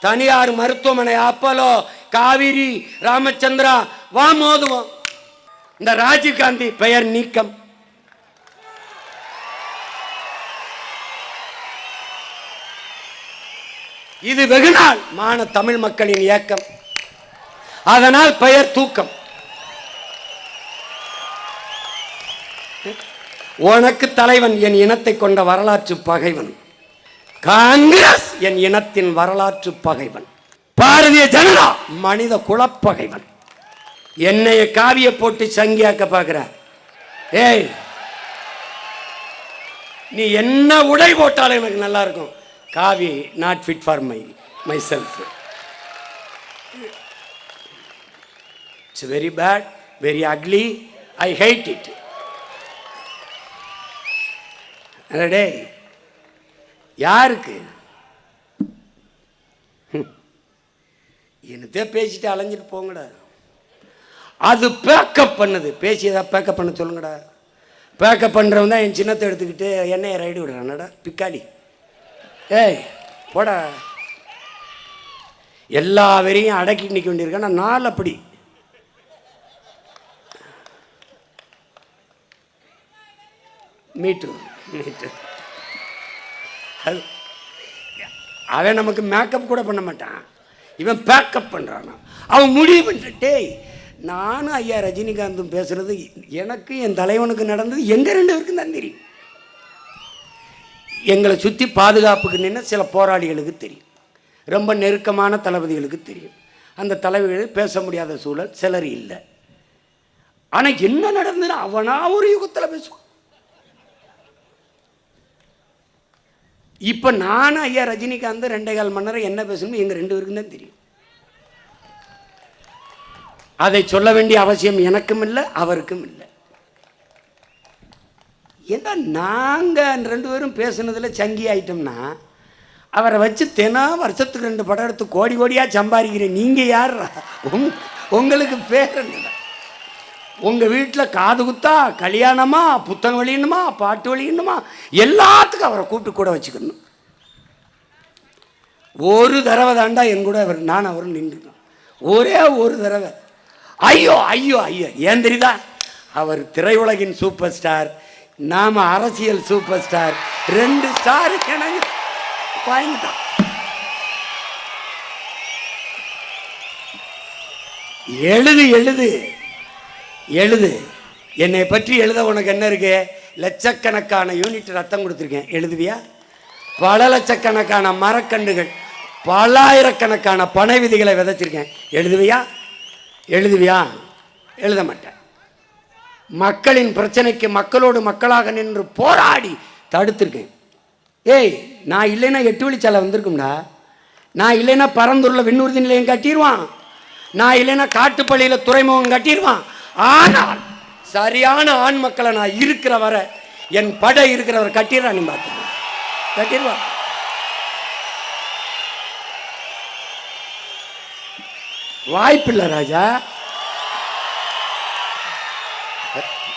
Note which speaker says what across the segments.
Speaker 1: தனியார் மருத்துவமனை அப்பலோ காவிரி ராமச்சந்திரா வா மோதுவோம். இந்த ராஜீவ்காந்தி பெயர் நீக்கம். இது வெகுநாள் மான தமிழ் மக்களின் இயக்கம். அதனால் பெயர் தூக்கம். உனக்கு தலைவன் என் இனத்தை கொண்ட வரலாற்று பகைவன். காங்கிரஸ்! என் இனத்தின் வரலாற்று பகைவன். பாரதிய ஜனதா! மனித குலப்பகைவன். என்னைய காவிய போட்டு சங்கியாக்க பார்க்கிற. ஏய் நீ என்ன உடை போட்டாலும் எனக்கு நல்லா இருக்கும் காவி not fit for my myself it's very bad very ugly I hate it டே யாருக்கு? என்னத்தே பேசிட்டு அலைஞ்சிட்டு போங்கடா. அது பேக்கப் பண்ணுது. பேசி ஏதாவது பேக்கப் பண்ண சொல்லுங்கடா. பேக்கப் பண்ணுறவன் தான் என் சின்னத்தை எடுத்துக்கிட்டு என்னைய ரைடு விடுறானடா பிக்காளி. ஏய் போடா. எல்லா வரையும் அடக்கி நிற்க வேண்டியிருக்கேன். நான் நாள் அப்படி. மீட்டு. மீட்டு. அது அவன் நமக்கு மேக்கப் கூட பண்ண மாட்டான். இவன் பேக்கப் பண்ணுறான் அவன் முடிவு பண்ணிட்டு நானும் ஐயா ரஜினிகாந்தும் பேசுறது எனக்கு என் தலைவனுக்கு நடந்தது எங்கள் ரெண்டு பேருக்கும் தான் தெரியும். எங்களை சுற்றி பாதுகாப்புக்கு நின்று சில போராளிகளுக்கு தெரியும். ரொம்ப நெருக்கமான தளபதிகளுக்கு தெரியும். அந்த தலைவர்கள் பேச முடியாத சூழல் சிலர் இல்லை. ஆனால் என்ன நடந்ததுன்னு அவனா ஒரு யுகத்தில் பேசுவான். இப்போ நானும் ஐயா ரஜினிகாந்த் ரெண்டே கால் மணி நேரம் என்ன பேசணும் எங்கள் ரெண்டு பேருக்கும் தான் தெரியும். அதை சொல்ல வேண்டிய அவசியம் எனக்கும் இல்லை அவருக்கும் இல்லை. ஏன்னா நாங்கள் ரெண்டு பேரும் பேசுனதில் சங்கி ஆயிட்டோம்னா அவரை வச்சு தினம் வருஷத்துக்கு ரெண்டு படம் எடுத்து கோடி கோடியாக சம்பாதிக்கிறேன். நீங்கள் யார் உங்களுக்கு பேர் என்னடா? உங்கள் வீட்டில் காது குத்தா கல்யாணமா புத்தகம் வெளியணுமா பாட்டு வெளியணுமா எல்லாத்துக்கும் அவரை கூப்பிட்டு கூட வச்சுக்கணும். ஒரு தடவை தாண்டா என் கூட அவர் நான் அவரும் நின்றுக்கணும் ஒரே ஒரு தடவை. ஐயோ ஐயோ ஐயோ ஏன் தெரியுதா? அவர் திரையுலகின் சூப்பர் ஸ்டார் நாம அரசியல் சூப்பர் ஸ்டார் ரெண்டு ஸ்டார் எனக்கு வாங்கிட்டான் எழுது எழுது. எழுது. என்னை பற்றி எழுத உனக்கு என்ன இருக்கு? லட்சக்கணக்கான யூனிட் ரத்தம் கொடுத்துருக்கேன். எழுதுவியா? பல லட்சக்கணக்கான மரக்கன்றுகள் பல்லாயிரக்கணக்கான பனை விதிகளை விதைச்சிருக்கேன். எழுதுவியா? எழுதுவியா? எழுத மாட்டேன். மக்களின் பிரச்சனைக்கு மக்களோடு மக்களாக நின்று போராடி தடுத்திருக்கேன். ஏய் நான் இல்லைன்னா எட்டு வழிச்சாலை வந்திருக்கும்டா. நான் இல்லைன்னா பரந்தூரில் விண்ணூர்தி நிலையம் கட்டிடுவான் நான் இல்லைன்னா காட்டுப்பள்ளியில் துறைமுகம் கட்டிடுவான் ஆனால் சரியான ஆண் மக்களை நான் இருக்கிற வர என் படை இருக்கிறவர் கட்டிடுறா நீ பார்த்து. கட்டிடுவா. வாய்ப்பில்லை ராஜா.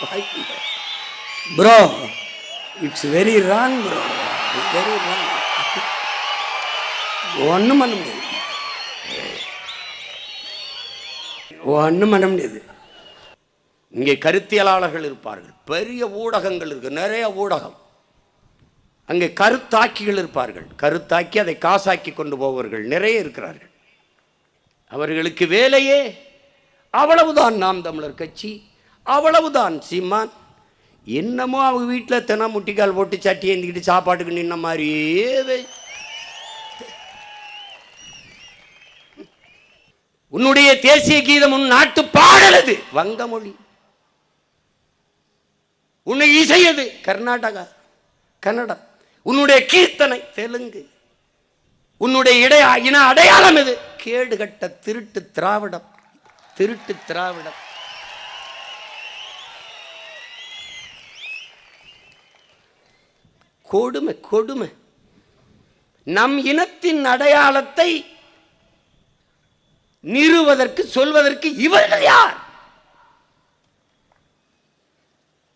Speaker 1: வாய்ப்பில்லை. Bro it's very wrong bro very wrong ஒன்றும் பண்ண முடியாது. ஒன்றும் பண்ண முடியாது. இங்கே கருத்தியலாளர்கள் இருப்பார்கள் பெரிய ஊடகங்கள் இருக்கு நிறைய ஊடகம். அங்கே கருத்தாக்கிகள் இருப்பார்கள் கருத்தாக்கி அதை காசாக்கி கொண்டு போபவர்கள் நிறைய இருக்கிறார்கள். அவர்களுக்கு வேலையே அவ்வளவுதான் நாம் தமிழர் கட்சி அவ்வளவுதான் சீமான். என்னமோ அவங்க வீட்டில் தினம் முட்டிக்கால் போட்டு சட்டி ஏந்திக்கிட்டு சாப்பாட்டுக்கு நின்ன மாதிரியே. உன்னுடைய தேசிய கீதம் உன் நாட்டு பாடலது வங்கமொழி உன்னை இசையது. கர்நாடகா கன்னடம். உன்னுடைய கீர்த்தனை தெலுங்கு. உன்னுடைய இடைய இன அடையாளம் எது? கேடுகட்ட திருட்டு திராவிடம். திருட்டு திராவிடம். கொடுமை கொடுமை. நம் இனத்தின் அடையாளத்தை நிறுவதற்கு சொல்வதற்கு இவர்கள் யார்?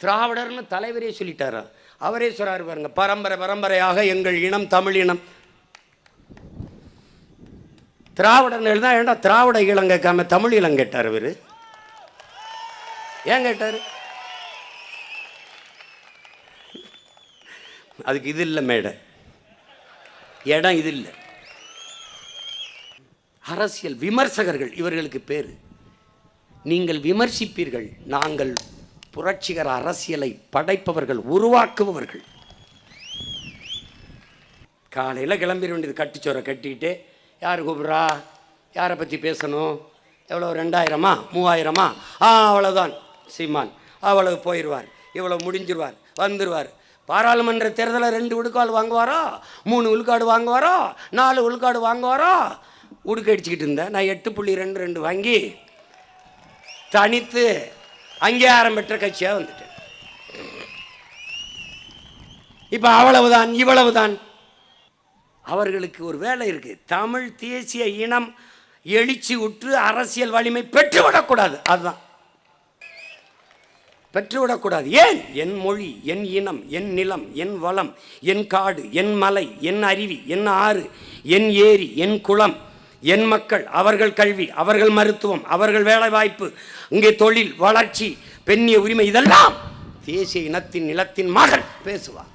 Speaker 1: திராவிடர்னு தலைவரே சொல்லிட்டாரா? அவரே சொல்கிறார் பாருங்க பரம்பரை பரம்பரையாக எங்கள் இனம் தமிழ் இனம். திராவிடன் தான் ஏன்டா திராவிட ஈழம் கேட்காம தமிழ் இளம் கேட்டார் இவர்? ஏன் கேட்டார்? அதுக்கு இது இல்லை மேடை. இடம் இது இல்லை. அரசியல் விமர்சகர்கள் இவர்களுக்கு பேர். நீங்கள் விமர்சிப்பீர்கள் நாங்கள் புரட்சிகர அரசியலை படைப்பவர்கள் உருவாக்குபவர்கள். காலையில் கிளம்பிட வேண்டியது கட்டிச்சோரை கட்டிக்கிட்டு யார் கூப்பிட்றா? யாரை பற்றி பேசணும்? எவ்வளோ ரெண்டாயிரமா? மூவாயிரமா? ஆ அவ்வளோதான் சீமான் அவ்வளவு போயிடுவார் இவ்வளோ முடிஞ்சிருவார் வந்துடுவார் பாராளுமன்ற தேர்தலில் ரெண்டு விழுக்காடு வாங்குவாரோ? மூணு விழுக்காடு வாங்குவாரோ? நாலு விழுக்காடு வாங்குவாரோ? உடுக்க அடிச்சுக்கிட்டு இருந்தேன். நான் எட்டு புள்ளி ரெண்டு ரெண்டு வாங்கி தனித்து அங்கீகாரம் பெற்ற கட்சியாக வந்துட்டேன் இப்போ அவ்வளவுதான் இவ்வளவுதான். அவர்களுக்கு ஒரு வேலை இருக்கு. தமிழ் தேசிய இனம் எழுச்சி உற்று அரசியல் வலிமை பெற்றுவிடக்கூடாது. அதுதான். பெற்றுவிடக்கூடாது. ஏன்? என் மொழி என் இனம் என் நிலம் என் வளம் என் காடு என் மலை என் அருவி என் ஆறு என் ஏரி என் குளம். என் மக்கள் அவர்கள் கல்வி அவர்கள் மருத்துவம் அவர்கள் வேலைவாய்ப்பு இங்கே தொழில் வளர்ச்சி பெண்ணிய உரிமை இதெல்லாம் தேசிய இனத்தின் நிலத்தின் மகள் பேசுவார்.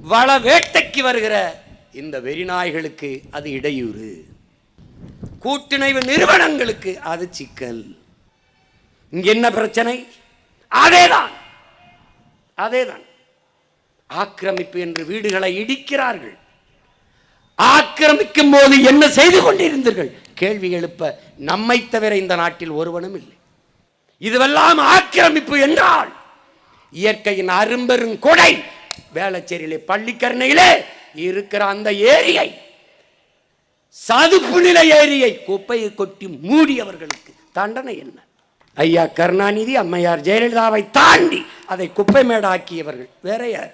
Speaker 1: வள வேட்டைக்கு வருகிற இந்த வெறிநாய்களுக்கு அது இடையூறு. கூட்டுணைவு நிறுவனங்களுக்கு அது சிக்கல். இங்க என்ன பிரச்சனை? அதேதான். அதேதான். ஆக்கிரமிப்பு என்று வீடுகளை இடிக்கிறார்கள். ஆக்கிரமிக்கும் போது என்ன செய்து கொண்டிருந்தீர்கள்? கேள்வி எழுப்ப நம்மை தவிர இந்த நாட்டில் ஒருவனும் இல்லை. இதுவெல்லாம் ஆக்கிரமிப்பு என்றால் இயற்கையின் அரும்பெரும் கொடை வேளச்சேரியிலே பள்ளிக்கரணையிலே இருக்கிற அந்த ஏரியை சதுப்பு நிலை ஏரியை குப்பையை கொட்டி மூடியவர்களுக்கு தண்டனை என்ன? ஐயா கருணாநிதி அம்மையார் ஜெயலலிதாவை தாண்டி அதை குப்பை மேடாக்கியவர்கள் வேற யார்?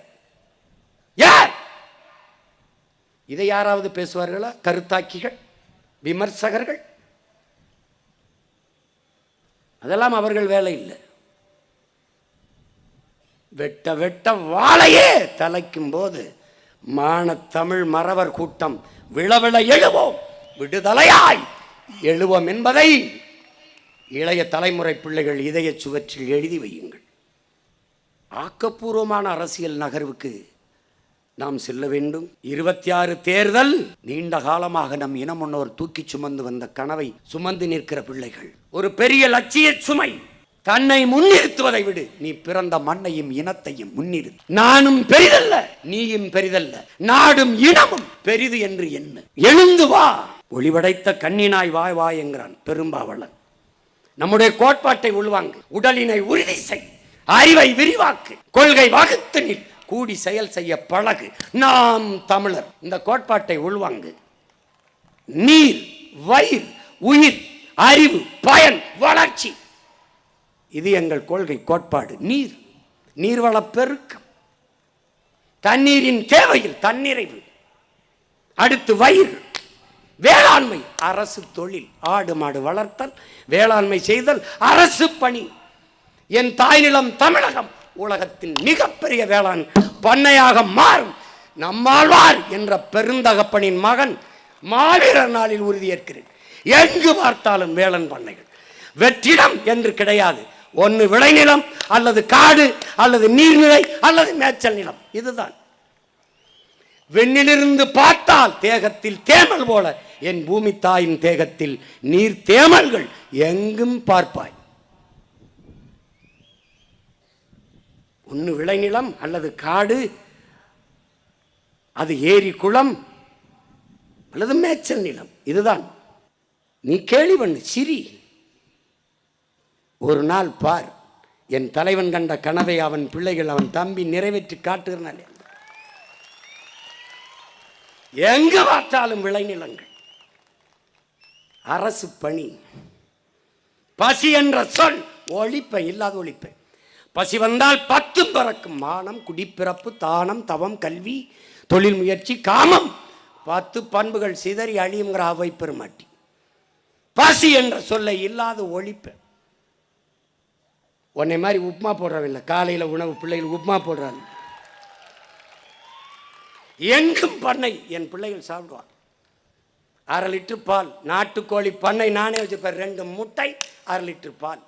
Speaker 1: யார்? இதை யாராவது பேசுவார்களா? கருத்தாக்கிகள் விமர்சகர்கள். அதெல்லாம் அவர்கள் வேலை இல்லை. வெட்ட வெட்ட வாழையே தலைக்கும் போது மான தமிழ் மறவர் கூட்டம் விளவிள எழுவோம். விடுதலையாய் எழுவோம் என்பதை இளைய தலைமுறை பிள்ளைகள் இதய சுவற்றில் எழுதி வையுங்கள். ஆக்கப்பூர்வமான அரசியல் நகர்வுக்கு நாம் செல்ல வேண்டும். இருபத்தி ஆறு தேர்தல் நீண்ட காலமாக நம் இனம் முன்னோர் தூக்கி சுமந்து வந்த கனவை சுமந்து நிற்கிற பிள்ளைகள். ஒரு பெரிய லட்சிய சுமை. தன்னை முன்னிறுத்துவதை விடு. நீ பிறந்த மண்ணையும் இனத்தையும் முன்னிறு நானும் பெரிதல்ல நீயும் பெரிதல்ல. நாடும் இனமும் பெரிது என்று என்ன எழுந்து வா. ஒளிவடைத்த கண்ணினாய் வாய் வா என்கிறான் பெரும்பாவளன் நம்முடைய கோட்பாட்டை உள்வாங்கு. உடலினை உறுதி செய். அறிவை விரிவாக்கு. கொள்கை வகுத்து நில். கூடி செயல் செய்ய பழகு. நாம் தமிழர். இந்த கோட்பாட்டை உள்வாங்கு. நீர் வயிர் உயிர் அறிவு பயன் வளர்ச்சி. இது எங்கள் கொள்கை கோட்பாடு. நீர். நீர்வள பெருக்கம். தண்ணீரின் தேவையில் தன்னிறைவு. அடுத்து வயிறு. வேளாண்மை. அரசு தொழில். ஆடு மாடு வளர்த்தல். வேளாண்மை செய்தல். அரசு பணி. என் தாய்நிலம் தமிழகம். உலகத்தின் மிகப்பெரிய வேளாண் பண்ணையாக மாறும். நம்மாழ்வார் என்ற பெருந்தகப்பனின் மகன் மாவீரர் நாளில் உறுதியேற்கிறேன். எங்கு பார்த்தாலும் வேளாண் பண்ணைகள். வெற்றிடம் என்று கிடையாது. ஒன்று விளைநிலம் அல்லது காடு அல்லது நீர்நிலை அல்லது மேய்ச்சல் நிலம். இதுதான். வெண்ணிலிருந்து பார்த்தால் தேகத்தில் தேமல் போல என் பூமி தாயின் தேகத்தில் நீர் தேமல்கள் எங்கும் பார்ப்பாய். ஒன்று விளைநிலம் அல்லது காடு அது ஏரி குளம் அல்லது மேய்ச்சல் நிலம். இதுதான். நீ கேள்வி பண்ணு சிரி. ஒரு நாள் பார் என் தலைவன் கண்ட கனவை அவன் பிள்ளைகள் அவன் தம்பி நிறைவேற்றி காட்டுகிறான். எங்கு பார்த்தாலும் விளைநிலங்கள்? அரசு பணி. பசி என்ற சொல் ஒழிப்பை இல்லாத ஒழிப்பை. பசி வந்தால் பத்து பறக்கும் மானம் குடிப்பிறப்பு தானம் தவம் கல்வி தொழில் முயற்சி காமம். பத்து பண்புகள் சிதறி அழியுங்கிற அவை பெருமாட்டி. பசி என்ற சொல்லை இல்லாத ஒழிப்பேன் உன்னை மாதிரி உப்புமா போடுறவில்லை காலையில் உணவு பிள்ளைகள் உப்புமா போடுறாங்க. எங்கும் பண்ணை என் பிள்ளைகள் சாப்பிடுவாங்க. அரை லிட்டர் பால் நாட்டுக்கோழி பண்ணை நானே வச்சுப்பேன் ரெண்டு முட்டை அரை லிட்டர் பால்.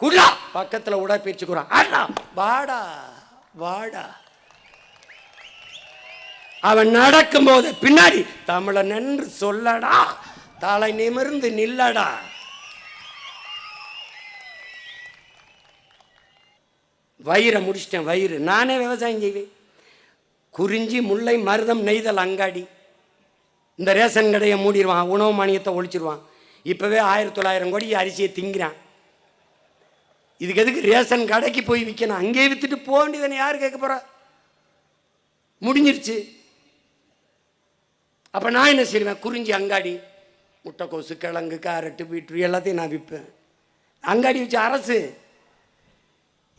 Speaker 1: குடா! பக்கத்தில் உடற்பயிற்சி கூறான் அண்ணா வாடா வாடா. அவன் நடக்கும்போது பின்னாடி தமிழன் என்று சொல்லடா. தலை நிமிர்ந்து நில்லடா. வயிறை முடிச்சிட்டேன் வயிறு. நானே விவசாயம் செய்வேன். குறிஞ்சி முல்லை மருதம் நெய்தல் அங்காடி. இந்த ரேஷன் கடையை மூடிடுவான் உணவு மானியத்தை ஒழிச்சிருவான். இப்போவே ஆயிரத்தி தொள்ளாயிரம் கோடி அரிசியை திங்கிறான். இதுக்கு எதுக்கு ரேஷன் கடைக்கு போய் விற்கணும் அங்கேயே விற்றுட்டு போக வேண்டியதானே யார் கேட்க போகிறா முடிஞ்சிருச்சு. அப்போ நான் என்ன செய்வேன்? குறிஞ்சி அங்காடி முட்டைக்கோசு கிழங்கு கேரட்டு பீட்ரு எல்லாத்தையும் நான் விற்பேன் அங்காடி வச்சு அரசு.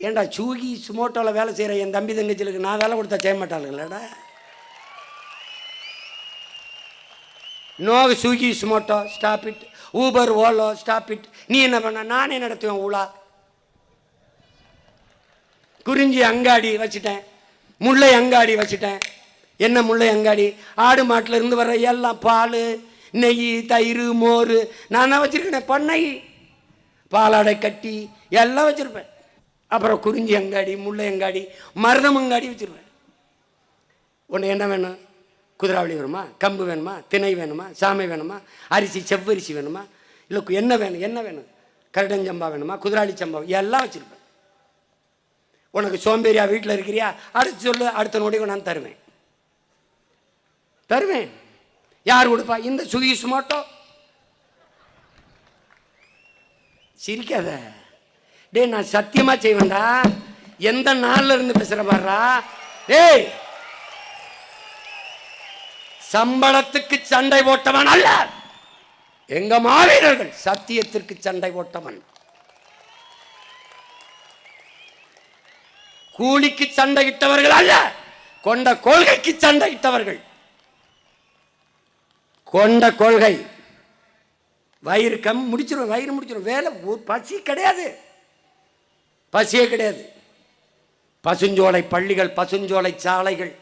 Speaker 1: ஏன்டா சூகி சுமோட்டோவில் வேலை செய்கிற என் தம்பி தங்கச்சிகளுக்கு நான் வேலை கொடுத்தா செய்ய மாட்டாளுங்களடா. No Swiggy Zomato stop it. Uber Ola stop it. நீ என்ன பண்ண? நானே நடத்துவேன் ஊழா குறிஞ்சி அங்காடி வச்சுட்டேன். முல்லை அங்காடி வச்சுட்டேன். என்ன முல்லை அங்காடி? ஆடு மாட்டில் இருந்து வர்ற எல்லாம் பால் நெய் தயிர் மோர். நான் தான் வச்சுருக்கேன்? பண்ணை. பாலாடை கட்டி எல்லாம் வச்சுருப்பேன். அப்புறம் குறிஞ்சி அங்காடி முல்லை அங்காடி மருதம் அங்காடி வச்சுருப்பேன். உன்னை என்ன வேணும்? குதிராவளி வேணுமா? கம்பு வேணுமா? திணை வேணுமா? சாமை வேணுமா? அரிசி செவ்வரிசி வேணுமா? இல்லை என்ன வேணும்? என்ன வேணும்? கருடஞ்சம்பா வேணுமா? குதிராளி சம்பா எல்லாம் வச்சுருப்பேன். உனக்கு சோம்பேறியா வீட்டில் இருக்கிறியா? அடுத்து சொல்லு அடுத்த நொடி நான் தருவேன். தருவேன். யார் கொடுப்பா? இந்த சுகி சுமாட்டோ சிரிக்காத. டேய் நான் சத்தியமாக செய்வேன்டா. எந்த நாளில் இருந்து பேசுகிற பாடுறா டேய்! சம்பளத்துக்கு சண்டை போட்டவன் அல்ல. எங்க மாவீரர்கள் சத்தியத்திற்கு சண்டை போட்டவன். கூலிக்கு சண்டையிட்டவர்கள் அல்ல. கொண்ட கொள்கைக்கு சண்டையிட்டவர்கள். கொண்ட கொள்கை. வயிறு கம் முடிச்சிடும் வயிறு முடிச்சிடும் வேலை ஒரு பசி கிடையாது. பசியே கிடையாது. பசுஞ்சோலை பள்ளிகள் பசுஞ்சோலை சாலைகள்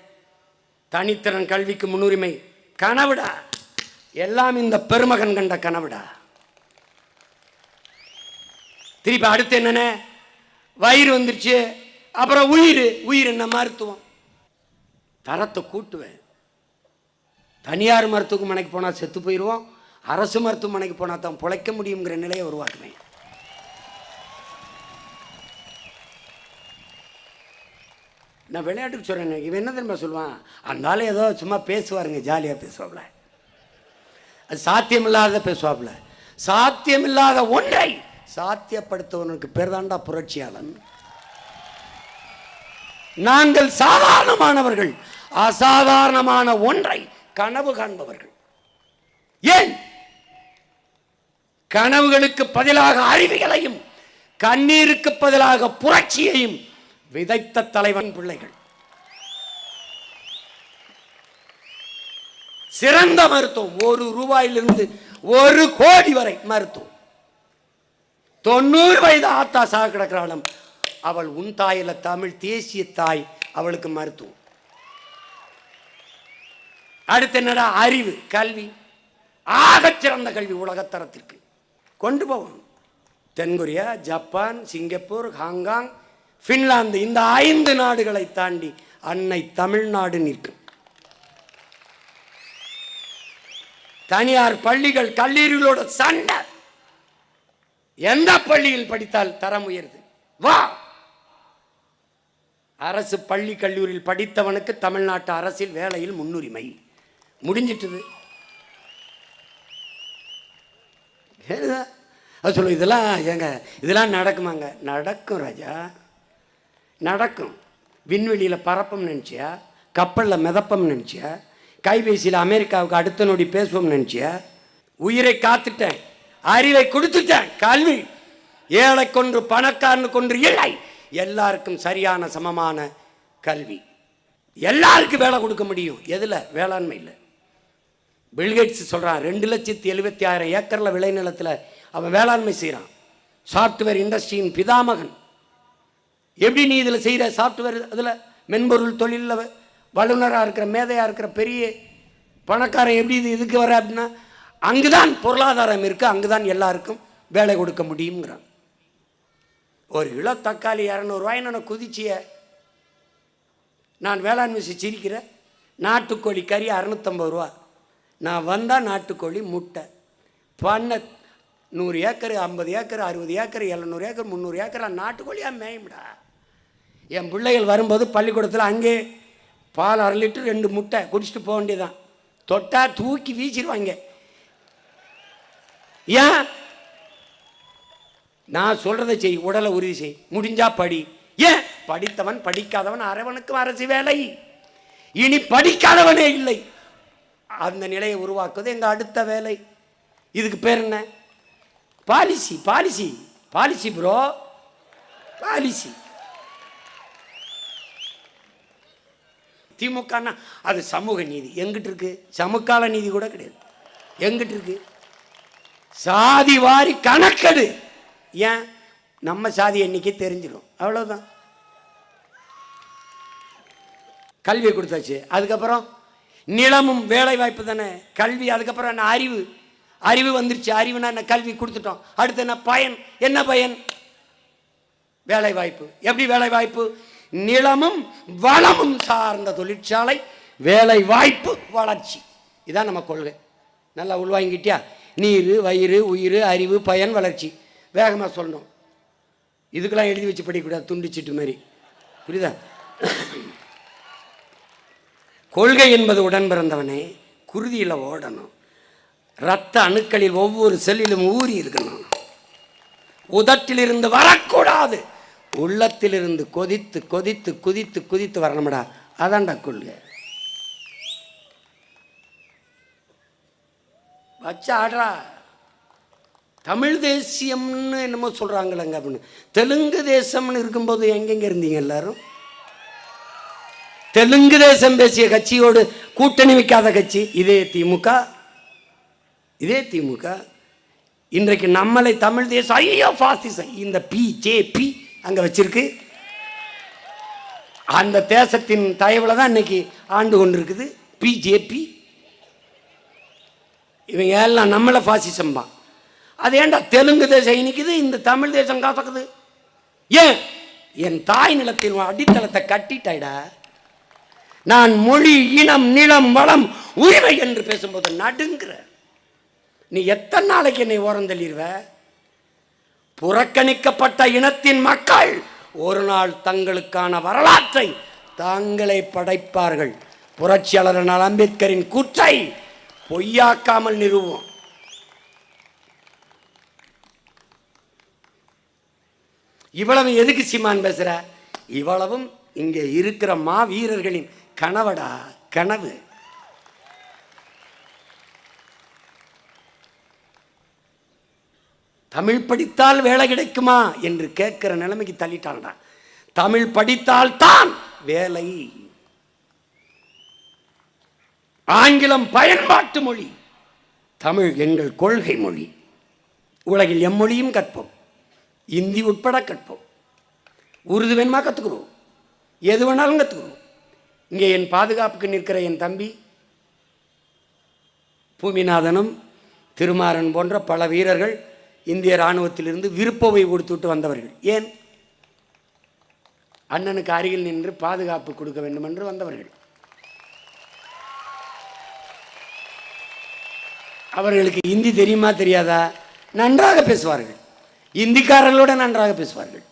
Speaker 1: தனித்திறன் கல்விக்கு முன்னுரிமை. கனவுடா. எல்லாம் இந்த பெருமகன் கண்ட கனவுடா. திருப்பி அடுத்து என்னென்ன? வயிறு வந்துருச்சு. அப்புறம் உயிர் உயிர் என்ன மருத்துவம்? தரத்தை கூட்டுவேன். தனியார் மருத்துவமனைக்கு போனால் செத்து போயிடுவோம் அரசு மருத்துவமனைக்கு போனால் தான் பிழைக்க முடியுங்கிற நிலையை உருவாக்குவேன். நான் விளையாட்டுக்கு சொல்கிறேன் இவன் என்ன தெரியுமா சொல்லுவான்? அதனால ஏதோ சும்மா பேசுவாருங்க ஜாலியாக பேசுவாப்புல. அது சாத்தியமில்லாத பேசுவாப்புல. சாத்தியமில்லாத ஒன்றை சாத்தியப்படுத்தவனுக்கு பேர் தாண்டா புரட்சியாளன். நாங்கள் சாதாரணமானவர்கள் அசாதாரணமான ஒன்றை கனவு காண்பவர்கள். ஏன்? கனவுகளுக்கு பதிலாக அறிவியலையும் கண்ணீருக்கு பதிலாக புரட்சியையும் விதைத்த தலைவன் பிள்ளைகள். சிறந்த மருத்துவம் ஒரு ரூபாயிலிருந்து ஒரு கோடி வரை மருத்துவம். தொண்ணூறு வயது ஆத்தா சாக கிடக்கிறாளும் அவள் உன் தாயில தமிழ் தேசிய தாய் அவளுக்கு மருத்துவம். அடுத்து என்னடா அறிவு கல்வி? ஆகச்சிறந்த கல்வி உலகத்தரத்திற்கு. கொண்டு போவோம். தென்கொரியா ஜப்பான் சிங்கப்பூர் ஹாங்காங் பின்லாந்து இந்த ஐந்து நாடுகளை தாண்டி அன்னை தமிழ்நாடு நிற்கும். தனியார் பள்ளிகள் கல்லூரிகளோட சண்டை. எந்த பள்ளியில் படித்தால் தரம் உயருது? வா! அரசு பள்ளி கல்லூரியில் படித்தவனுக்கு தமிழ்நாட்டு அரசில் வேலையில் முன்னுரிமை. முடிஞ்சிட்டுது. அது சொல்லு இதெல்லாம் ஏங்க இதெல்லாம் நடக்குமாங்க? நடக்கும் ராஜா. நடக்கும். விண்வெளியில் பறப்போம் நினச்சியா? கப்பலில் மிதப்பம் நினச்சியா? கைபேசியில் அமெரிக்காவுக்கு அடுத்த நொடி பேசுவோம் நினச்சியா? உயிரை காத்துட்டேன். அறிவை கொடுத்துட்டேன். கல்வி. ஏழை கொன்று பணக்காரனு கொன்று இல்லை. எல்லாருக்கும் சரியான சமமான கல்வி. எல்லாருக்கும் வேலை கொடுக்க முடியும். எதில்? வேளாண்மை இல்லை. பில்கேட்ஸ் சொல்கிறான் ரெண்டு லட்சத்தி எழுபத்தி ஆயிரம் ஏக்கரில் விளைநிலத்தில் அவன் வேளாண்மை செய்கிறான் சாஃப்ட்வேர் இண்டஸ்ட்ரியின் பிதாமகன். எப்படி நீ இதில் செய்கிற சாஃப்ட்வேர் அதில் மென்பொருள் தொழிலில் வல்லுநராக இருக்கிற மேதையாக இருக்கிற பெரிய பணக்காரன் எப்படி இது இதுக்கு வர அப்படின்னா அங்கு தான் பொருளாதாரம் இருக்குது அங்குதான் எல்லாருக்கும் வேலை கொடுக்க முடியுங்கிறான் ஒரு கிலோ தக்காளி இரநூறுவாயின்னு நான் குதிச்சிய. நான் வேளாண்மை சிரிக்கிறேன். நாட்டுக்கோழி கறி அறநூற்றம்பது ரூபா. நான் வந்தால் நாட்டுக்கோழி முட்டை. பண்ணை நூறு ஏக்கர் ஐம்பது ஏக்கர் அறுபது ஏக்கர் எழுநூறு ஏக்கர் முந்நூறு ஏக்கர் நாட்டுக்கோழியாக மேயும்டா. என் பிள்ளைகள் வரும்போது பள்ளிக்கூடத்தில் அங்கே பால் அரை லிட்டர் ரெண்டு முட்டை குடிச்சிட்டு போக வேண்டியதான் தொட்டா தூக்கி வீச்சிருவாங்க ஏன்? நான் சொல்கிறத செய் உடலை உறுதி செய். முடிஞ்சா படி. ஏன்? படித்தவன் படிக்காதவன் அரவனுக்கும் அரசு வேலை. இனி படிக்காதவனே இல்லை. அந்த நிலையை உருவாக்குவது எங்கள் அடுத்த வேலை. இதுக்கு பேர் என்ன? Policy policy. Policy bro policy. திமுகன்னா அது சமூக நீதி. எங்கிட்டு இருக்கு? சமுக்கால நீதி கூட கிடையாது. எங்கிட்டு இருக்கு? சாதி வாரி கணக்கெடு. ஏன்? நம்ம சாதி எண்ணிக்கை தெரிஞ்சிடும். அவ்வளோதான் கல்வி கொடுத்தாச்சு. அதுக்கப்புறம் நிலமும் வேலை வாய்ப்பு தானே. கல்வி அதுக்கப்புறம் என்ன அறிவு? அறிவு வந்துருச்சு. அறிவுனா என்ன? கல்வி கொடுத்துட்டோம். அடுத்து என்ன? பயன். என்ன பயன்? வேலை வாய்ப்பு எப்படி வேலை வாய்ப்பு நிலமும் வளமும் சார்ந்த தொழிற்சாலை வேலை வாய்ப்பு வளர்ச்சி. இதான் நம்ம கொள்கை. நல்லா உள்வாங்கிட்டியா? நீர் வயிறு உயிர் அறிவு பயன் வளர்ச்சி. வேகமாக சொல்லணும். இதுக்கெல்லாம் எழுதி வச்சு படிக்கக்கூடாது துண்டிச்சிட்டு மாதிரி. புரியுதா? கொள்கை என்பது உடன் பிறந்தவனே குருதியில் ஓடணும். ரத்த அணுக்களில் ஒவ்வொரு செல்லிலும் ஊறி இருக்கணும். உதட்டிலிருந்து வரக்கூடாது. உள்ளத்திலிருந்து கொதித்து கொதித்து குதித்து குதித்து வரணும்டா. அதான்டா கொள்கை. வச்சு ஆடுறா தமிழ் தேசியம்னு என்னமோ சொல்கிறாங்களேங்க அப்படின்னு. தெலுங்கு தேசம்னு இருக்கும்போது எங்கெங்க இருந்தீங்க எல்லாரும்? தெலுங்கு தேசம் பேசிய கட்சியோடு கூட்டணி வைக்காத கட்சி இதே திமுக இதே திமுக. இன்றைக்கு நம்மளை தமிழ் தேசம் ஐயோ பாசிசம் இந்த பி ஜே பி அங்கே வச்சிருக்கு. அந்த தேசத்தின் தயவில் தான் இன்னைக்கு ஆண்டு கொண்டிருக்குது. பிஜேபி இவங்க எல்லாம் நம்மளை பாசிசம்பா அது ஏன்டா தெலுங்கு தேசம் இனிக்குது இந்த தமிழ் தேசம் காசக்குது ஏன்? என் தாய் நிலத்தின் அடித்தளத்தை கட்டிட்டாய்டா. நான் மொழி இனம் நிலம் வளம் உரிமை என்று பேசும்போது நடுங்கிற. நீ எத்தனை நாளைக்கு என்னை ஓரம் தள்ளிடுவ புறக்கணிக்கப்பட்ட இனத்தின் மக்கள் ஒரு நாள் தங்களுக்கான வரலாற்றை தாங்களே படைப்பார்கள். புரட்சியாளர் அம்பேத்கரின் கூற்றை பொய்யாக்காமல் நிறுவோம். இவ்வளவு எதுக்கு சீமான் பேசுற? இவ்வளவும் இங்கே இருக்கிற மா வீரர்களின் கனவடா கனவு. தமிழ் படித்தால் வேலை கிடைக்குமா என்று கேட்கிற நிலைமைக்கு தள்ளிட்டான்டா. தமிழ் படித்தால் தான் வேலை. ஆங்கிலம் பயன்பாட்டு மொழி தமிழ் எங்கள் கொள்கை மொழி. உலகில் எம்மொழியும் கற்போம். இந்தி உட்பட கற்போம். உருது வேணுமா கற்றுக்குறோம் எது வேணாலும் கற்றுக்குறோம் இங்கே என் பாதுகாப்புக்கு நிற்கிற என் தம்பி பூமிநாதனும் திருமாறன் போன்ற பல வீரர்கள் இந்திய இராணுவத்திலிருந்து விருப்பவை கொடுத்துட்டு வந்தவர்கள். ஏன்? அண்ணனுக்கு அருகில் நின்று பாதுகாப்பு கொடுக்க வேண்டும் என்று வந்தவர்கள். அவர்களுக்கு இந்தி தெரியுமா தெரியாதா? நன்றாக பேசுவார்கள். இந்திக்காரர்களோட நன்றாக பேசுவார்கள்.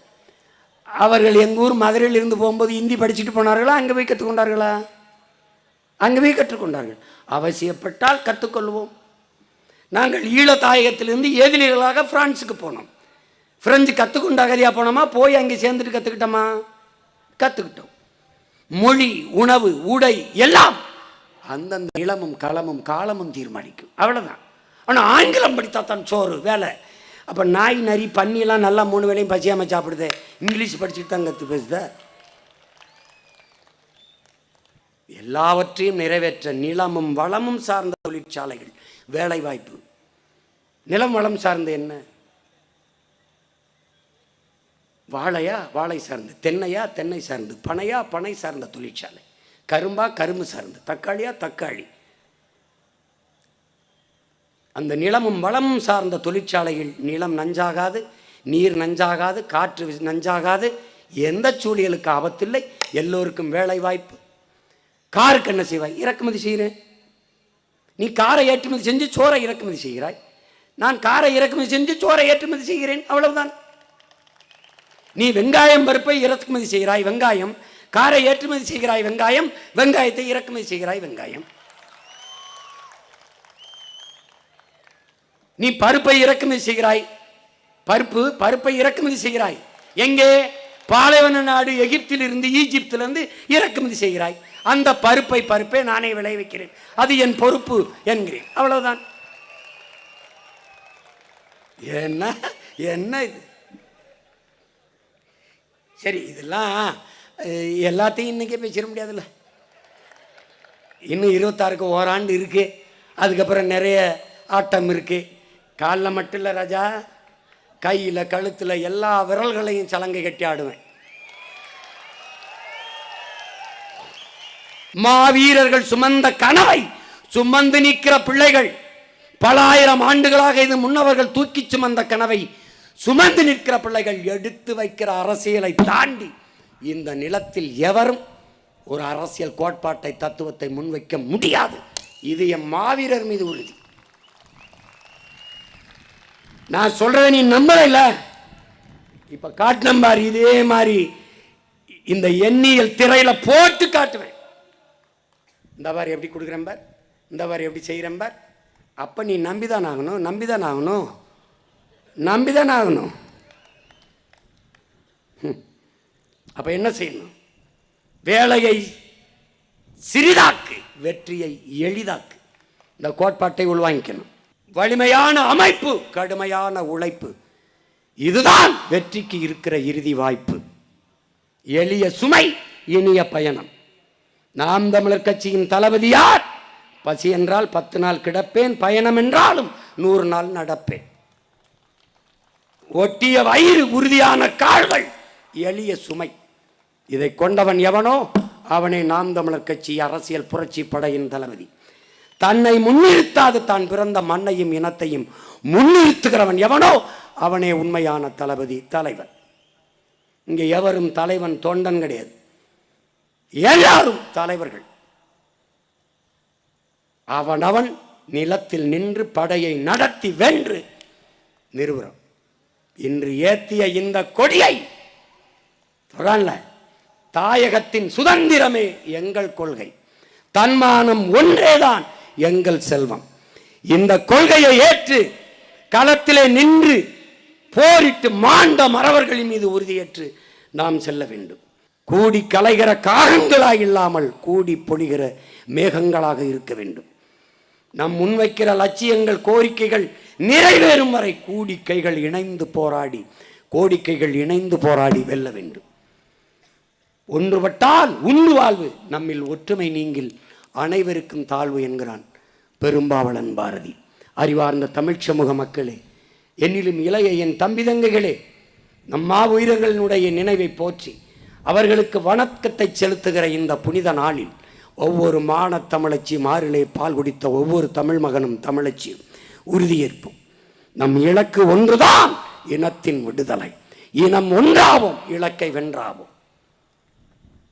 Speaker 1: அவர்கள் எங்கள் ஊர் மதுரையில் இருந்து போகும்போது இந்தி படிச்சுட்டு போனார்களா? அங்கே போய் கற்றுக்கொண்டார்களா அங்கே போய் கற்றுக்கொண்டார்கள். அவசியப்பட்டால் கற்றுக்கொள்வோம் நாங்கள் ஈழத்தாயகத்திலிருந்து ஏதிலிகளாக பிரான்ஸுக்கு போனோம். பிரெஞ்சு கற்றுக்கொண்டு அகதியாக போனோமா? போய் அங்கே சேர்ந்துட்டு கற்றுக்கிட்டோமா கற்றுக்கிட்டோம் மொழி உணவு உடை எல்லாம் அந்தந்த நிலமும் களமும் காலமும் தீர்மானிக்கும். அவ்வளோதான் ஆனால் ஆங்கிலம் படித்தா தான் சோறு வேலை. அப்போ நாய் நரி பன்னியெல்லாம் நல்லா மூணு வேளையும் பசியாமல் சாப்பிடுது. இங்கிலீஷ் படிச்சுட்டு தான் கற்று பேசுத. எல்லாவற்றையும் நிறைவேற்ற நிலமும் வளமும் சார்ந்த தொழிற்சாலைகள் வேலைவாய்ப்பு. நிலம் வளம் சார்ந்த என்ன? வாழையா வாழை சார்ந்து தென்னையா தென்னை சார்ந்து பனையா பனை சார்ந்த தொழிற்சாலை. கரும்பா கரும்பு சார்ந்து தக்காளியா தக்காளி. அந்த நிலமும் வளமும் சார்ந்த தொழிற்சாலையில் நிலம் நஞ்சாகாது நீர் நஞ்சாகாது காற்று நஞ்சாகாது. எந்த சூழியலுக்கு ஆபத்தில்லை. எல்லோருக்கும் வேலை வாய்ப்பு காருக்கு என்ன செய்வாய்? இறக்குமதி செய்கிறேன். நீ காரை ஏற்றுமதி செஞ்சு சோறை இறக்குமதி செய்கிறாய். நான் காரை இறக்குமதி செஞ்சு சோறை ஏற்றுமதி செய்கிறேன். அவ்வளவுதான். நீ வெங்காயம் பருப்பை இறக்குமதி செய்கிறாய். வெங்காயம். காரை ஏற்றுமதி செய்கிறாய். வெங்காயம். வெங்காயத்தை இறக்குமதி செய்கிறாய். வெங்காயம். நீ பருப்பை இறக்குமதி செய்கிறாய். பருப்பு பருப்பை இறக்குமதி செய்கிறாய். எங்கே? பாலைவன நாடு எகிப்திலிருந்து ஈஜிப்திலிருந்து இறக்குமதி செய்கிறாய். அந்த பருப்பை பருப்பை நானே விளைவிக்கிறேன் அது என் பொறுப்பு என்கிறேன். அவ்வளவுதான். என்ன என்ன இது? சரி இதெல்லாம் எல்லாத்தையும் இன்னைக்கே பேசிட முடியாதுல்ல. இன்னும் இருபத்தாறுக்கு ஓராண்டு இருக்கு. அதுக்கப்புறம் நிறைய ஆட்டம் இருக்குது காலில் மட்டும் இல்லை ராஜா கையில் கழுத்தில் எல்லா விரல்களையும் சலங்கை கட்டி ஆடுவேன். மாவீரர்கள் சுமந்த கனவை சுமந்து நிற்கிற பிள்ளைகள் பல ஆயிரம் ஆண்டுகளாக இது முன்னவர்கள் தூக்கி சுமந்த கனவை சுமந்து நிற்கிற பிள்ளைகள் எடுத்து வைக்கிற அரசியலை தாண்டி இந்த நிலத்தில் எவரும் ஒரு அரசியல் கோட்பாட்டை தத்துவத்தை முன்வைக்க முடியாது. இது என் மாவீரர் மீது உறுதி. நான் சொல்கிறத நீ நம்பல இப்ப காட்டினம் பாரு இதே மாதிரி இந்த எண்ணியல் திரையில போட்டு காட்டுவேன். இந்த மாதிரி எப்படி கொடுக்குறேன் பார். இந்த மாதிரி எப்படி செய்கிறேன் பார். அப்போ நீ நம்பிதான் ஆகணும் நம்பிதான் ஆகணும் நம்பிதான் ஆகணும். அப்போ என்ன செய்யணும்? வேலையை சிறிதாக்கு வெற்றியை எளிதாக்கு. இந்த கோட்பாட்டை உள்வாங்கிக்கணும். வலிமையான அமைப்பு கடுமையான உழைப்பு. இதுதான் வெற்றிக்கு இருக்கிற இறுதி வாய்ப்பு. எளிய சுமை இனிய பயணம். நாம் தமிழர் கட்சியின் தளபதி யார்? பசி என்றால் பத்து நாள் கிடப்பேன் பயணம் என்றாலும் நூறு நாள் நடப்பேன். ஒட்டிய வயிறு உறுதியான கால்கள் எளிய சுமை. இதை கொண்டவன் எவனோ? அவனே நாம் தமிழர் கட்சி அரசியல் புரட்சி படையின் தளபதி. தன்னை முன்னிறுத்தாது தான் பிறந்த மண்ணையும் இனத்தையும் முன்னிறுத்துகிறவன் எவனோ அவனே உண்மையான தளபதி தலைவன். இங்கே எவரும் தலைவன் தொண்டன் கிடையாது. எல்லாரும் தலைவர்கள். அவனவன் நிலத்தில் நின்று படையை நடத்தி வென்று நிறுவனம். இன்று ஏத்திய இந்த கொடியை தொடரல தாயகத்தின் சுதந்திரமே எங்கள் கொள்கை. தன்மானம் ஒன்றேதான் எங்கள் செல்வம். இந்த கொள்கையை ஏற்று களத்திலே நின்று போரிட்டு மாண்ட மறவர்களின் மீது உறுதியேற்று நாம் செல்ல வேண்டும். கூடி கலைகிற காகங்களாக இல்லாமல் கூடி பொழிகிற மேகங்களாக இருக்க வேண்டும். நம் முன்வைக்கிற லட்சியங்கள் கோரிக்கைகள் நிறைவேறும் வரை கூடிக்கைகள் இணைந்து போராடி கோடிக்கைகள் இணைந்து போராடி வெல்ல வேண்டும். ஒன்றுபட்டால் உண்டு வாழ்வு நம்மில் ஒற்றுமை நீங்கில் அனைவருக்கும் தாழ்வு என்கிறான் பெரும்பாவளன் பாரதி. அறிவார்ந்த தமிழ் சமூக மக்களே என்னிலும் இளைய என் தம்பி தங்கைகளே நம் மாவீரர்களினுடைய நினைவை போற்றி அவர்களுக்கு வணக்கத்தை செலுத்துகிற இந்த புனித நாளில் ஒவ்வொரு மான தமிழச்சி மாறிலே பால் குடித்த ஒவ்வொரு தமிழ் மகனும் தமிழச்சியும் உறுதியேற்போம். நம் இலக்கு ஒன்றுதான் இனத்தின் விடுதலை. இனம் ஒன்றாவோம் இலக்கை வென்றாவோம்.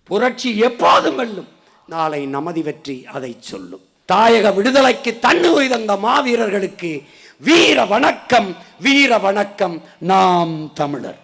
Speaker 1: புரட்சி எப்போதும் வெல்லும். நாளை நமதி வெற்றி அதை சொல்லும். தாயக விடுதலைக்கு தன்னுரி தந்த மாவீரர்களுக்கு வீர வணக்கம் வீர வணக்கம். நாம் தமிழர்.